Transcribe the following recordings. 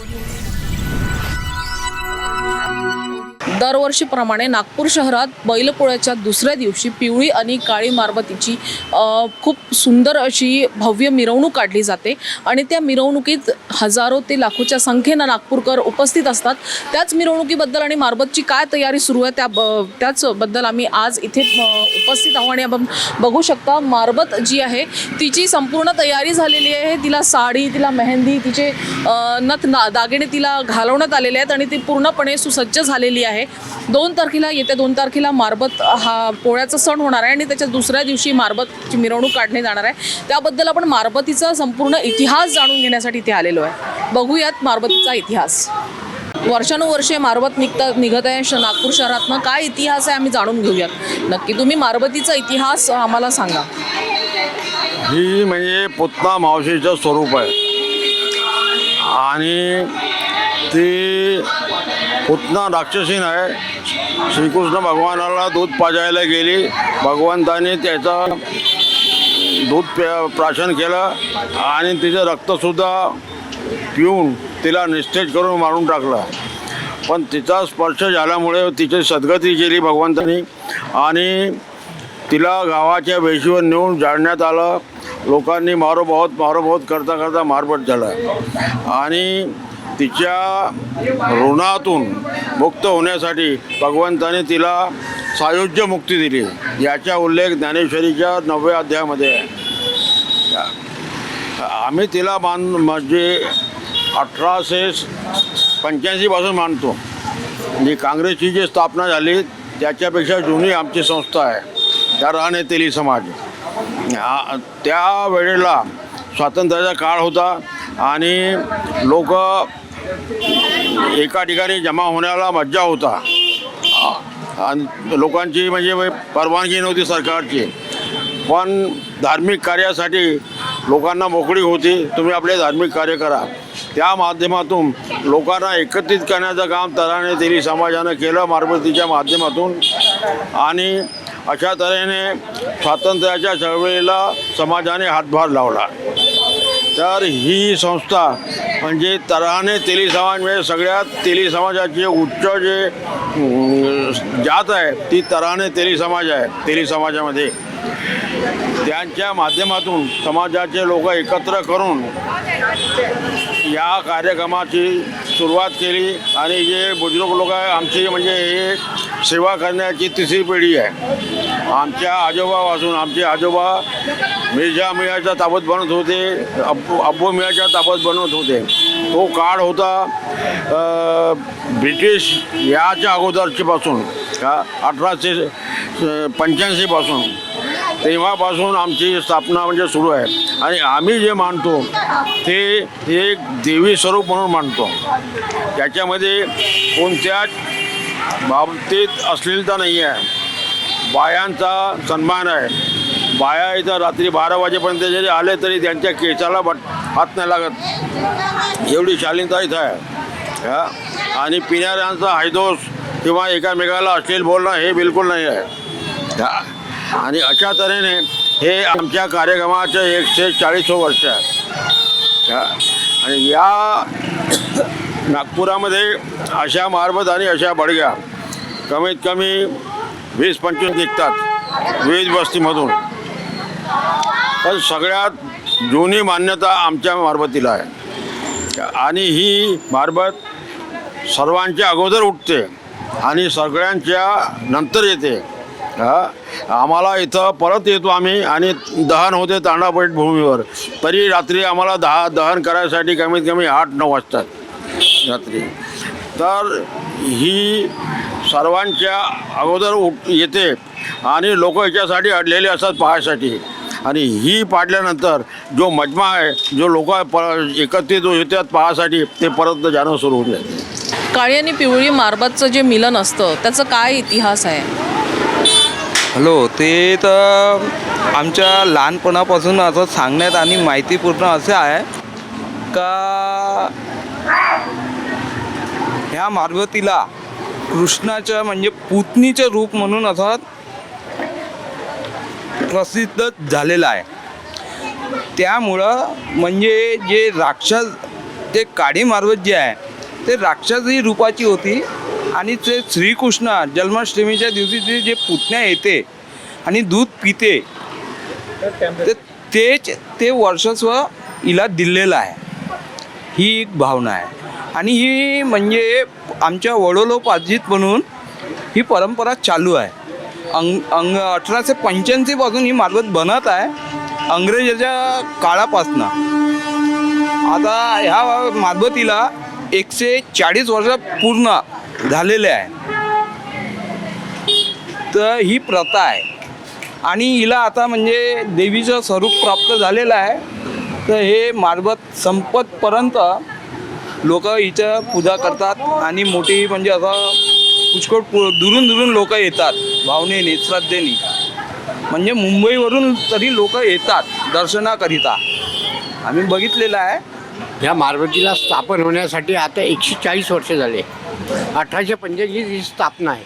audio दरवर्षीप्रमाणे नागपूर शहरात बैलपोळ्याच्या दुसऱ्या दिवशी पिवळी आणि काळी मारबतीची खूप सुंदर अशी भव्य मिरवणूक काढली जाते. आणि त्या मिरवणुकीत हजारो ते लाखोच्या संख्येनं नागपूरकर उपस्थित असतात. त्याच मिरवणुकीबद्दल आणि मारबतची काय तयारी सुरू आहे त्या ब- त्याचबद्दल आम्ही आज इथे उपस्थित आहोत आणि आपण बघू शकता मारबत जी आहे तिची संपूर्ण तयारी झालेली आहे. तिला साडी तिला मेहंदी तिचे नथ ना दागिने तिला घालवण्यात आलेले आहेत आणि ती पूर्णपणे सुसज्ज झालेली आहे. दोन तारखेला येत्या दोन तारखेला मारबत हा पोळ्याचा सण होणार आहे आणि त्याच्या दुसऱ्या दिवशी मारबतची मिरवणूक काढली जाणार आहे. त्याबद्दल आपण मारबतीचा संपूर्ण इतिहास जाणून घेण्यासाठी इथे आलेलो आहे. बघूयात मारबतीचा इतिहास. वर्षानुवर्षे मारबत निघता निघत आहे. श- नागपूर शहरातनं काय इतिहास आहे आम्ही जाणून घेऊयात. नक्की तुम्ही मारबतीचा इतिहास आम्हाला सांगा. ही म्हणजे पुतना मावशीचं स्वरूप आहे. आणि ती पुतना राक्षसीन आहे श्रीकृष्ण भगवानाला दूध पाजायला गेली. भगवंताने त्याचा दूध प्या प्राशन केलं आणि तिचं रक्तसुद्धा पिऊन तिला निस्तेज करून मारून टाकलं. पण तिचा स्पर्श झाल्यामुळे तिची सद्गती केली भगवंतानी आणि तिला गावाच्या वेशीवर नेऊन जाळण्यात आलं. लोकांनी मारो बहुत मारो बहुत करता करता मारबट झालं. आणि तिच्या ऋणातून मुक्त होण्यासाठी भगवंताने तिला सायुज्य मुक्ती दिली. याचा उल्लेख ज्ञानेश्वरीच्या नवव्या अध्यायामध्ये आहे. आम्ही तिला मान म्हणजे अठराशे पंच्याऐंशीपासून मानतो. म्हणजे काँग्रेसची जी स्थापना झाली त्याच्यापेक्षा जुनी आमची संस्था आहे. त्या राहणे तेली समाज. त्यावेळेला त्या वेळेला स्वातंत्र्याचा काळ होता आणि लोक एका ठिकाणी जमा होण्याला मज्जा होता. आणि लोकांची म्हणजे परवानगी नव्हती सरकारची. पण धार्मिक कार्यासाठी लोकांना मोकळी होती. तुम्ही आपले धार्मिक कार्य करा. त्या माध्यमातून लोकांना एकत्रित करण्याचं काम तराने तेली समाजानं केलं मारबतीच्या माध्यमातून. आणि अशा तऱ्हेने स्वातंत्र्याच्या चळवळीला समाजाने हातभार लावला. तर ही संस्था म्हणजे तऱ्हाने तेली समाज म्हणजे सगळ्यात तेली समाजाची उच्च जे जात आहे ती तऱ्हाने तेली समाज आहे तेली समाजामध्ये. त्यांच्या माध्यमातून समाजाचे लोक एकत्र करून या कार्यक्रमाची सुरुवात केली. आणि जे बुजुर्ग लोक आहे आमची म्हणजे हे सेवा करण्याची तिसरी पिढी आहे. आमच्या आजोबापासून आमचे आजोबा मिर्झा मियाच्या ताबत बनत होते अब्बू अब्बू मियाच्या ताबत बनवत होते. तो काळ होता ब्रिटिश याच्या अगोदरचीपासून का अठराशे पंच्याऐंशीपासून तेव्हापासून आमची स्थापना म्हणजे सुरू आहे. आणि आम्ही जे मानतो ते एक देवी स्वरूप म्हणून मानतो. त्याच्यामध्ये कोणत्याच बाबतीत अश्लीलता नाही आहे. बायांचा सन्मान आहे. बाया इथं रात्री बारा वाजेपर्यंत जरी आले तरी त्यांच्या केसाला बट हात नाही लागत. एवढी शालीनता इथं आहे. हा? आणि पिणाऱ्यांचा हायदोष किंवा एकामेकाला अश्लील बोलणं हे बिलकुल नाही आहे. आणि अशा तऱ्हेने हे आमच्या कार्यक्रमाचे एकशे चाळीस वर्ष आहे. आणि या नागपुरामध्ये अशा मारबत आणि अशा बडग्या कमीत कमी वीस पंचवीस निघतात विविध वस्तीमधून. पण सगळ्यात जुनी मान्यता आमच्या मारबतीला आहे. आणि ही मारबत सर्वांच्या अगोदर उठते आणि सगळ्यांच्या नंतर येते. आम्हाला इथं परत येतो आम्ही आणि दहन होते तांडापेठ भूमीवर तरी रात्री आम्हाला दहा दहन करायसाठी कमीत कमी आठ नऊ वाजतात. रात्री तर ही सर्वांच्या अगोदर उठ येते आणि लोक याच्यासाठी अडलेले असतात पाहायसाठी. आणि ही पाडल्यानंतर जो मजमा आहे जो लोक प एकत्रित येतात पाहायसाठी ते परत जाणं सुरू होऊन जाते काळी आणि पिवळी मारबतचं जे मिलन असतं त्याचं काय इतिहास आहे? हॅलो ते तर आमच्या लहानपणापासून असं सांगण्यात आणि माहितीपूर्ण असं आहे. का ह्या मार्गवतीला कृष्णाच्या म्हणजे पुतणीचं रूप म्हणून असं प्रसिद्ध झालेला आहे. त्यामुळं म्हणजे जे राक्षस ते काळी मारवत जे आहे ते राक्षसी रूपाची होती आणि ते श्रीकृष्ण जन्माष्टमीच्या दिवशी ते जे पुतण्या येते आणि दूध पिते तर तेच ते वर्चस्व हिला दिलेलं आहे. ही एक भावना आहे. आणि ही म्हणजे आमच्या वडोलोपार्जित म्हणून ही परंपरा चालू आहे. अंग अंग अठराशे पंच्याऐंशीपासून ही मारबत बनत आहे अंग्रेजाच्या काळापासनं. आता ह्या मारबतीला एकशे चाळीस वर्ष पूर्ण झालेले आहे. तर ही प्रथा आहे. आणि हिला आता म्हणजे देवीचं स्वरूप प्राप्त झालेलं आहे. तर हे मारबत संपतपर्यंत लोक इथं पूजा करतात आणि मोठी म्हणजे असं पुष्कळ दुरून दुरून लोक येतात भावनेने श्रद्धेने. म्हणजे मुंबईवरून तरी लोक येतात दर्शनाकरिता. आम्ही बघितलेलं आहे. ह्या मारबतीला स्थापन होण्यासाठी आता एकशे चाळीस वर्ष झाले. अठराशे पंच्याऐंशी ही स्थापना आहे.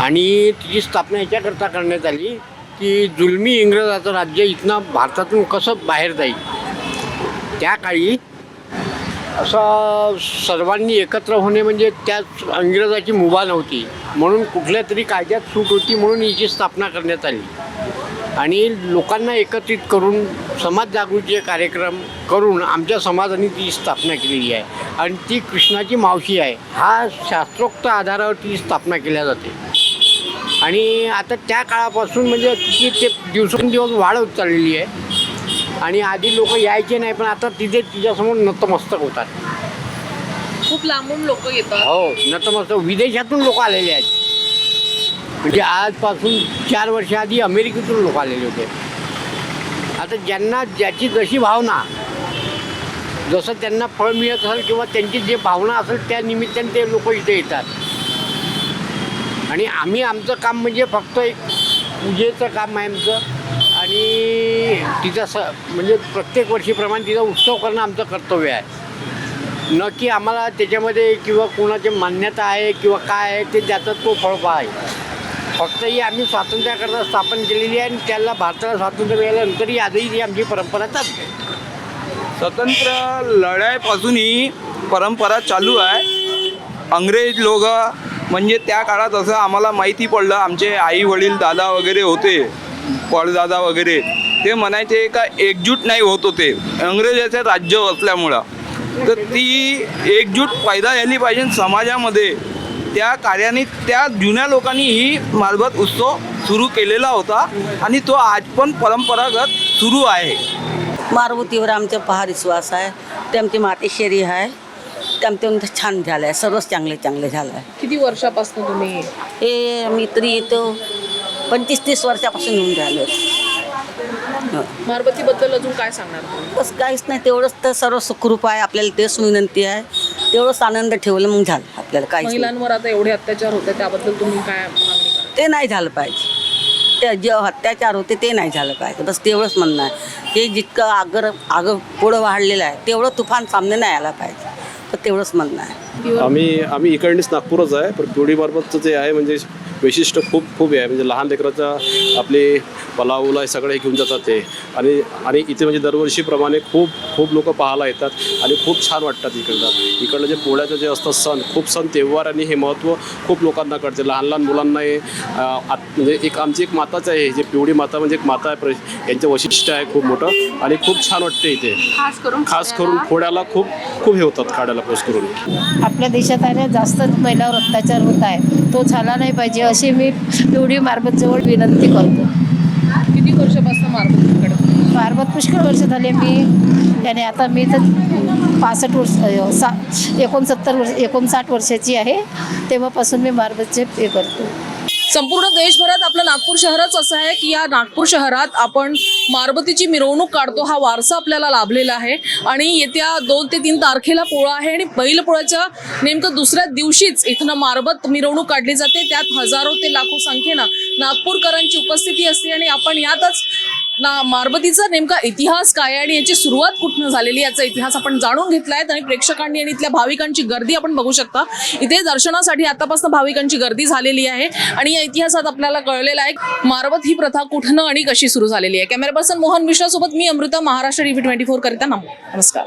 आणि तिची स्थापना याच्याकरता करण्यात आली की जुलमी इंग्रजाचं राज्य इथनं भारतातून कसं बाहेर जाईल? त्या काळी असं सर्वांनी एकत्र होणे म्हणजे त्याच इंग्रजाची मुभा नव्हती. म्हणून कुठल्या तरी कायद्यात सूट होती म्हणून हिची स्थापना करण्यात आली. आणि लोकांना एकत्रित करून समाज जागृतीचे कार्यक्रम करून आमच्या समाजाने ती स्थापना केलेली आहे. आणि ती कृष्णाची मावशी आहे. हा शास्त्रोक्त आधारावर ती स्थापना केल्या जाते. आणि आता त्या काळापासून म्हणजे तिची ते दिवसेंदिवस वाढत चाललेली आहे. आणि आधी लोक यायचे नाही पण आता तिथे तिच्यासमोर नतमस्तक होतात. खूप लांबून लोक येतात. हो नतमस्तक. विदेशातून लोक आलेले आहेत. म्हणजे आजपासून चार वर्ष आधी अमेरिकेतून लोक आलेले होते. आता ज्यांना ज्याची जशी भावना जसं त्यांना फळ मिळत असेल किंवा त्यांची जे भावना असेल त्या निमित्ताने ते लोक इथे येतात. आणि आम्ही आमचं काम म्हणजे फक्त एक पूजेचं काम आहे आमचं. आणि तिचा स म्हणजे प्रत्येक वर्षीप्रमाणे तिचा उत्सव करणं आमचं कर्तव्य आहे. न की आम्हाला त्याच्यामध्ये किंवा कोणाची मान्यता आहे किंवा काय आहे ते त्याचा तो फळपा आहे. फक्त ही आम्ही स्वातंत्र्याकरता स्थापन केलेली आहे आणि त्याला भारताला स्वातंत्र्य मिळाल्यानंतरही आजही ही आमची परंपरा चालते स्वतंत्र लढाईपासून ही परंपरा चालू आहे. अंग्रेज लोक म्हणजे त्या काळात असं आम्हाला माहिती पडलं. आमचे आई वडील दादा वगैरे होते. पडदादा वगैरे ते म्हणायचे का एकजूट नाही होत होते. इंग्रजाचे राज्य असल्यामुळं. तर ती एकजूट पैदा झाली पाहिजे समाजामध्ये. त्या कार्याने त्या जुन्या लोकांनी ही मारबत उत्सव सुरू केलेला होता आणि तो आज पण परंपरागत सुरू आहे. मारुतीवर आमचा पहा विश्वास आहे. ते आमची मातेश्वरी आहे. ते आमचं छान झालं आहे सर्वच चांगले चांगले झालं आहे किती वर्षापासून तुम्ही हे? मी तरी येतो पंचवीस तीस वर्षापासून येऊन राहिलो मारबतीबद्दल अजून काय सांगणार? बस काहीच नाही तेवढंच तर सर्व सुखरूप आहे आपल्याला तेच विनंती आहे. तेवढंच आनंद ठेवलं मग झालं. आपल्याला नाही. महिलांवर आता एवढे अत्याचार होते त्याबद्दल तुम्ही काय ते नाही झालं पाहिजे. ते जे अत्याचार होते ते नाही झालं पाहिजे. बस तेवढंच म्हणणं आहे. हे जितकं आगर आग पुढं वाढलेलं आहे तेवढं तुफान सामने नाही आला पाहिजे. तर तेवढंच म्हणणं आहे. आम्ही आम्ही इकडनीच नागपूरच आहे पण पिवळी मार्फतचं जे आहे म्हणजे वैशिष्ट्य खूप खूप आहे. म्हणजे लहान लेकराचा आपले पलावला हे सगळे घेऊन जातात ते. आणि आणि इथे म्हणजे दरवर्षीप्रमाणे खूप खूप लोक पाहायला येतात आणि खूप छान वाटतात इकडलं इकडलं जे पोळ्याचं जे असतं सण खूप सण तेव्हार आणि हे महत्त्व खूप लोकांना कळते. लहान लहान मुलांना हे आत- म्हणजे एक आमची एक माताच आहे जे पिवळी माता म्हणजे एक माता आहे प्र यांचं वैशिष्ट्य आहे खूप मोठं आणि खूप छान वाटते इथे. खास करून खास करून खोड्याला? खूप खूप हे होतात खाड्याला पोस करून. आपल्या देशात आहे ना जास्त महिलावर अत्याचार होत आहे. तो झाला नाही पाहिजे अशी मी पिवळी मार्बतजवळ विनंती करतो. किती वर्षापासून मारबतीकडे मार्बत पुष्कळ वर्ष झाले मी. आणि आता मी तर पासष्ट वर्ष अ, सा एकोणसत्तर वर्ष एकोणसाठ वर्षाची आहे. तेव्हापासून मी मार्बतचे हे करतो. संपूर्ण देशभरात आपलं नागपूर शहरच असं आहे की या नागपूर शहरात आपण मारबतीची मिरवणूक काढतो हा वारसा आपल्याला लाभलेला आहे. आणि येत्या दोन ते तीन तारखेला पोळा आहे आणि बैलपोळ्याच्या नेमकं दुसऱ्या दिवशीच इथनं मारबत मिरवणूक काढली जाते. त्यात हजारो ते लाखो संख्येनं नागपूरकरांची उपस्थिती असते आणि आपण यातच ना मारबतीचा नेमका इतिहास काय आणि याची सुरुवात कुठनं झालेली याचा इतिहास आपण जाणून घेतला आहे आणि प्रेक्षकांनी आणि इथल्या भाविकांची गर्दी आपण बघू शकता. इथे दर्शनासाठी आतापासून भाविकांची गर्दी झालेली आहे आणि या इतिहासात आपल्याला कळलेलं आहे मारबत ही प्रथा कुठनं आणि कशी सुरू झालेली आहे. कॅमेरा पर्सन मोहन मिश्रा सोबत मी Amrita Maharashtra TV twenty four करिता नमस्कार.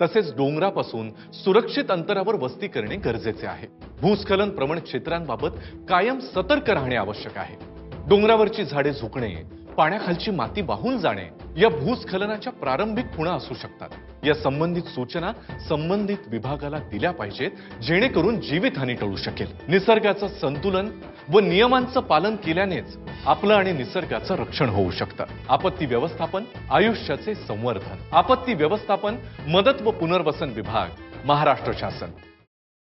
तसेच डोंगरापासून सुरक्षित अंतरावर वस्ती करणे गरजेचे आहे. भूस्खलन प्रवण क्षेत्रांबाबत कायम सतर्क राहणे आवश्यक आहे. डोंगरावरची झाडे झुकणे पाण्याखालची माती वाहून जाणे या भूस्खलनाच्या प्रारंभिक खुणा असू शकतात. या संबंधित सूचना संबंधित विभागाला दिल्या पाहिजेत जेणेकरून जीवितहानी टळू शकेल. निसर्गाचं संतुलन व नियमांचं पालन केल्यानेच आपलं आणि निसर्गाचं रक्षण होऊ शकतं. आपत्ती व्यवस्थापन आयुष्याचे संवर्धन. आपत्ती व्यवस्थापन मदत व पुनर्वसन विभाग महाराष्ट्र शासन.